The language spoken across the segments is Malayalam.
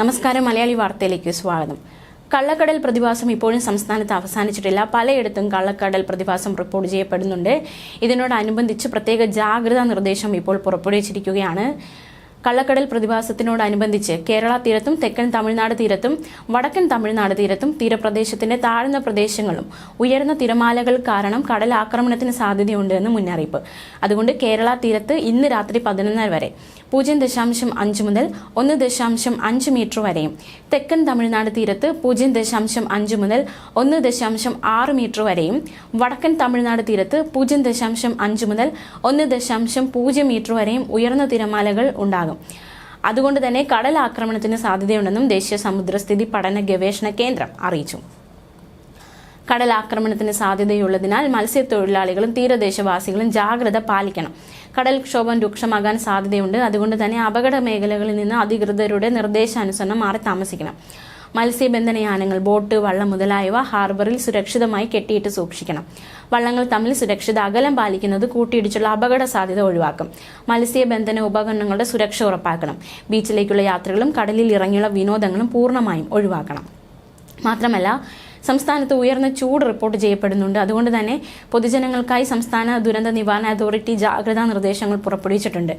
നമസ്കാരം മലയാളി വാർത്തയിലേക്ക് സ്വാഗതം. കള്ളക്കടൽ പ്രതിഭാസം ഇപ്പോഴും സംസ്ഥാനത്ത് അവസാനിച്ചിട്ടില്ല. പലയിടത്തും കള്ളക്കടൽ പ്രതിഭാസം റിപ്പോർട്ട് ചെയ്യപ്പെടുന്നുണ്ട്. ഇതിനോടനുബന്ധിച്ച് പ്രത്യേക ജാഗ്രതാ നിർദ്ദേശം ഇപ്പോൾ പുറപ്പെടുവിച്ചിരിക്കുകയാണ്. കള്ളക്കടൽ പ്രതിഭാസത്തിനോടനുബന്ധിച്ച് കേരള തീരത്തും തെക്കൻ തമിഴ്നാട് തീരത്തും വടക്കൻ തമിഴ്നാട് തീരത്തും തീരപ്രദേശത്തിന്റെ താഴ്ന്ന പ്രദേശങ്ങളും ഉയർന്ന തിരമാലകൾ കാരണം കടൽ ആക്രമണത്തിന് സാധ്യതയുണ്ട് എന്ന് മുന്നറിയിപ്പ്. അതുകൊണ്ട് കേരള തീരത്ത് ഇന്ന് രാത്രി പതിനൊന്നര വരെ പൂജ്യം ദശാംശം അഞ്ച് മുതൽ ഒന്ന് ദശാംശം അഞ്ച് മീറ്റർ വരെയും തെക്കൻ തമിഴ്നാട് തീരത്ത് പൂജ്യം ദശാംശം അഞ്ച് മുതൽ ഒന്ന് ദശാംശം ആറ് മീറ്റർ വരെയും വടക്കൻ തമിഴ്നാട് തീരത്ത് പൂജ്യം ദശാംശം അഞ്ച് മുതൽ ഒന്ന് ദശാംശം പൂജ്യം മീറ്റർ വരെയും ഉയർന്ന തിരമാലകൾ ഉണ്ടാകും. അതുകൊണ്ട് തന്നെ കടൽ ആക്രമണത്തിന് സാധ്യതയുണ്ടെന്നും ദേശീയ സമുദ്രസ്ഥിതി പഠന ഗവേഷണ കേന്ദ്രം അറിയിച്ചു. കടലാക്രമണത്തിന് സാധ്യതയുള്ളതിനാൽ മത്സ്യത്തൊഴിലാളികളും തീരദേശവാസികളും ജാഗ്രത പാലിക്കണം. കടൽക്ഷോഭം രൂക്ഷമാകാൻ സാധ്യതയുണ്ട്. അതുകൊണ്ട് തന്നെ അപകട മേഖലകളിൽ നിന്ന് അധികൃതരുടെ നിർദ്ദേശാനുസരണം മാറി താമസിക്കണം. മത്സ്യബന്ധന യാനങ്ങൾ ബോട്ട് വള്ളം മുതലായവ ഹാർബറിൽ സുരക്ഷിതമായി കെട്ടിയിട്ട് സൂക്ഷിക്കണം. വള്ളങ്ങൾ തമ്മിൽ സുരക്ഷിത അകലം പാലിക്കുന്നത് കൂട്ടിയിടിച്ചുള്ള അപകട സാധ്യത ഒഴിവാക്കും. മത്സ്യബന്ധന ഉപകരണങ്ങളുടെ സുരക്ഷ ഉറപ്പാക്കണം. ബീച്ചിലേക്കുള്ള യാത്രകളും കടലിൽ ഇറങ്ങിയുള്ള വിനോദങ്ങളും പൂർണമായും ഒഴിവാക്കണം. മാത്രമല്ല സംസ്ഥാനത്ത് ഉയർന്ന ചൂട് റിപ്പോർട്ട് ചെയ്യപ്പെടുന്നുണ്ട്. അതുകൊണ്ട് തന്നെ പൊതുജനങ്ങൾക്കായി സംസ്ഥാന ദുരന്ത നിവാരണ അതോറിറ്റി ജാഗ്രതാ നിർദ്ദേശങ്ങൾ പുറപ്പെടുവിച്ചിട്ടുണ്ട്.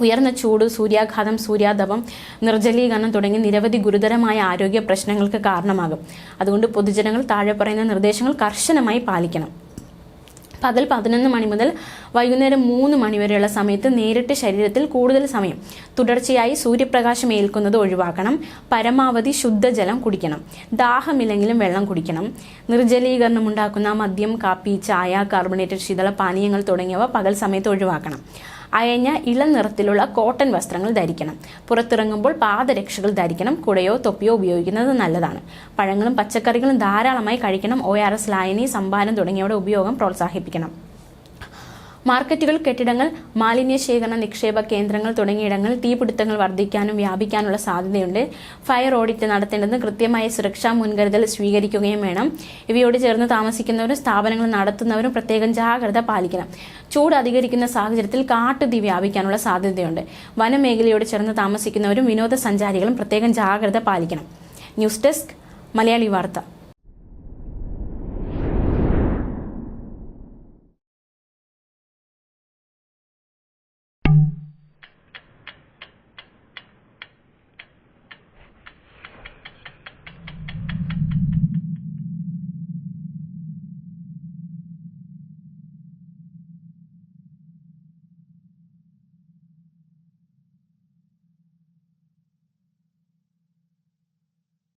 ഉയർന്ന ചൂട് സൂര്യാഘാതം സൂര്യാതപം നിർജലീകരണം തുടങ്ങി നിരവധി ഗുരുതരമായ ആരോഗ്യ പ്രശ്നങ്ങൾക്ക് കാരണമാകും. അതുകൊണ്ട് പൊതുജനങ്ങൾ താഴെ പറയുന്ന നിർദ്ദേശങ്ങൾ കർശനമായി പാലിക്കണം. പകൽ പതിനൊന്ന് മണി മുതൽ വൈകുന്നേരം മൂന്ന് മണി വരെയുള്ള സമയത്ത് നേരിട്ട് ശരീരത്തിൽ കൂടുതൽ സമയം തുടർച്ചയായി സൂര്യപ്രകാശം ഏൽക്കുന്നത് ഒഴിവാക്കണം. പരമാവധി ശുദ്ധജലം കുടിക്കണം. ദാഹമില്ലെങ്കിലും വെള്ളം കുടിക്കണം. നിർജലീകരണം ഉണ്ടാക്കുന്ന മദ്യം കാപ്പി ചായ കാർബണേറ്റഡ് ശീതള പാനീയങ്ങൾ തുടങ്ങിയവ പകൽ സമയത്ത് ഒഴിവാക്കണം. അയഞ്ഞ ഇളം നിറത്തിലുള്ള കോട്ടൺ വസ്ത്രങ്ങൾ ധരിക്കണം. പുറത്തിറങ്ങുമ്പോൾ പാദരക്ഷകൾ ധരിക്കണം. കുടയോ തൊപ്പിയോ ഉപയോഗിക്കുന്നത് നല്ലതാണ്. പഴങ്ങളും പച്ചക്കറികളും ധാരാളമായി കഴിക്കണം. ഒ ആർ എസ് ലായനി സംഭാരം തുടങ്ങിയവയുടെ ഉപയോഗം പ്രോത്സാഹിപ്പിക്കണം. മാർക്കറ്റുകൾ കെട്ടിടങ്ങൾ മാലിന്യ ശേഖരണ നിക്ഷേപ കേന്ദ്രങ്ങൾ തുടങ്ങിയിടങ്ങളിൽ തീപിടുത്തങ്ങൾ വർദ്ധിക്കാനും വ്യാപിക്കാനുള്ള സാധ്യതയുണ്ട്. ഫയർ ഓഡിറ്റ് നടത്തേണ്ടതും കൃത്യമായ സുരക്ഷാ മുൻകരുതൽ സ്വീകരിക്കുകയും വേണം. ഇവയോട് ചേർന്ന് താമസിക്കുന്നവരും സ്ഥാപനങ്ങൾ നടത്തുന്നവരും പ്രത്യേകം ജാഗ്രത പാലിക്കണം. ചൂട് അധികരിക്കുന്ന സാഹചര്യത്തിൽ കാട്ടുതീ വ്യാപിക്കാനുള്ള സാധ്യതയുണ്ട്. വനമേഖലയോട് ചേർന്ന് താമസിക്കുന്നവരും വിനോദസഞ്ചാരികളും പ്രത്യേകം ജാഗ്രത പാലിക്കണം. ന്യൂസ് ഡെസ്ക് മലയാളി വാർത്ത.